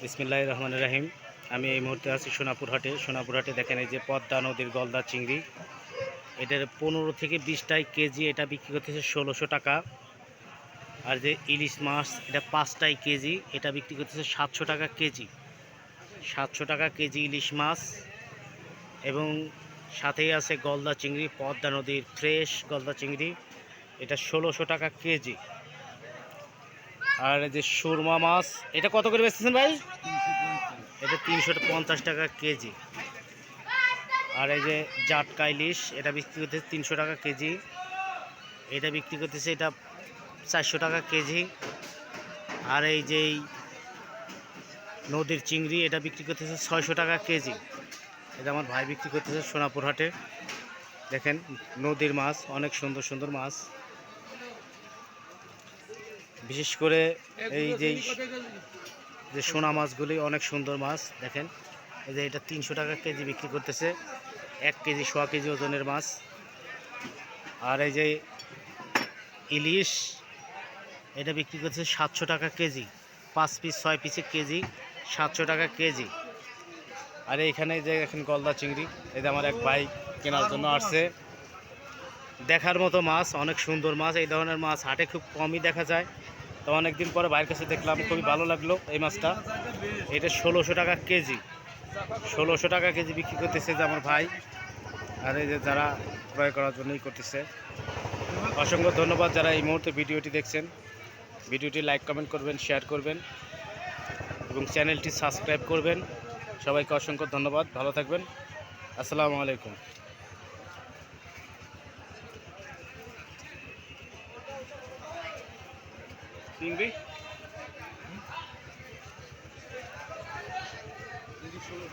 বিসমিল্লাহ রহমান রাহিম। আমি এই মুহূর্তে আছি সোনাপুর হাটে। সোনাপুর হাটে দেখেন এই যে পদ্মা নদীর গলদা চিংড়ি। এটার পনেরো থেকে বিশটাই কেজি এটা বিক্রি করতেছে ষোলোশো টাকা। আর যে ইলিশ মাছ, এটা পাঁচটাই কেজি, এটা বিক্রি করতেছে সাতশো টাকা কেজি। সাতশো টাকা কেজি ইলিশ মাছ। এবং সাথেই আছে গলদা চিংড়ি, পদ্মা নদীর ফ্রেশ গলদা চিংড়ি। এটা ষোলোশো টাকা কেজি। আর যে সুরমা মাছ, এটা কত করে বেচতেছেন ভাই? এটা তিনশো পঞ্চাশ টাকা কেজি। আর এই যে জাটকা ইলিশ, এটা বিক্রি করতেছে তিনশো টাকা কেজি। এটা বিক্রি করতেছে এটা চারশো টাকা কেজি। আর এই যে নদীর চিংড়ি, এটা বিক্রি করতেছে ছয়শো টাকা কেজি। এটা আমার ভাই বিক্রি করতেছে সোনাপুর হাটে। দেখেন নদীর মাছ, অনেক সুন্দর সুন্দর মাছ। বিশেষ করে এই যে যে সোনা মাছগুলি অনেক সুন্দর মাছ, দেখেন। এই যে এটা তিনশো টাকা কেজি বিক্রি করতেছে। এক কেজি, সোয়া কেজি ওজনের মাছ। আর এই যে ইলিশ, এটা বিক্রি করতেছে সাতশো টাকা কেজি। পাঁচ পিস, ছয় পিসে কেজি, সাতশো টাকা কেজি। আর এইখানে যে এখন গলদা চিংড়ি যে আমার এক ভাই কেনার জন্য আসছে। দেখার মতো মাছ, অনেক সুন্দর মাছ। এই ধরনের মাছ হাটে খুব কমই দেখা যায়। তো অনেকদিন পরে ভাইয়ের কাছে দেখলাম, খুবই ভালো লাগল এই মাছটা। এটা ষোলোশো টাকা কেজি। ষোলোশো টাকা কেজি বিক্রি করতেছে যে আমার ভাই। আর এই যে যারা ক্রয় করার জন্যই করতেছে। অসংখ্য ধন্যবাদ যারা এই মুহূর্তে ভিডিওটি দেখছেন। ভিডিওটি লাইক, কমেন্ট করবেন, শেয়ার করবেন। এবং চ্যানেলটি সাবস্ক্রাইব করবেন। সবাইকে অসংখ্য ধন্যবাদ। ভালো থাকবেন। আসসালামু আলাইকুম। চিংড়ি ষোলো।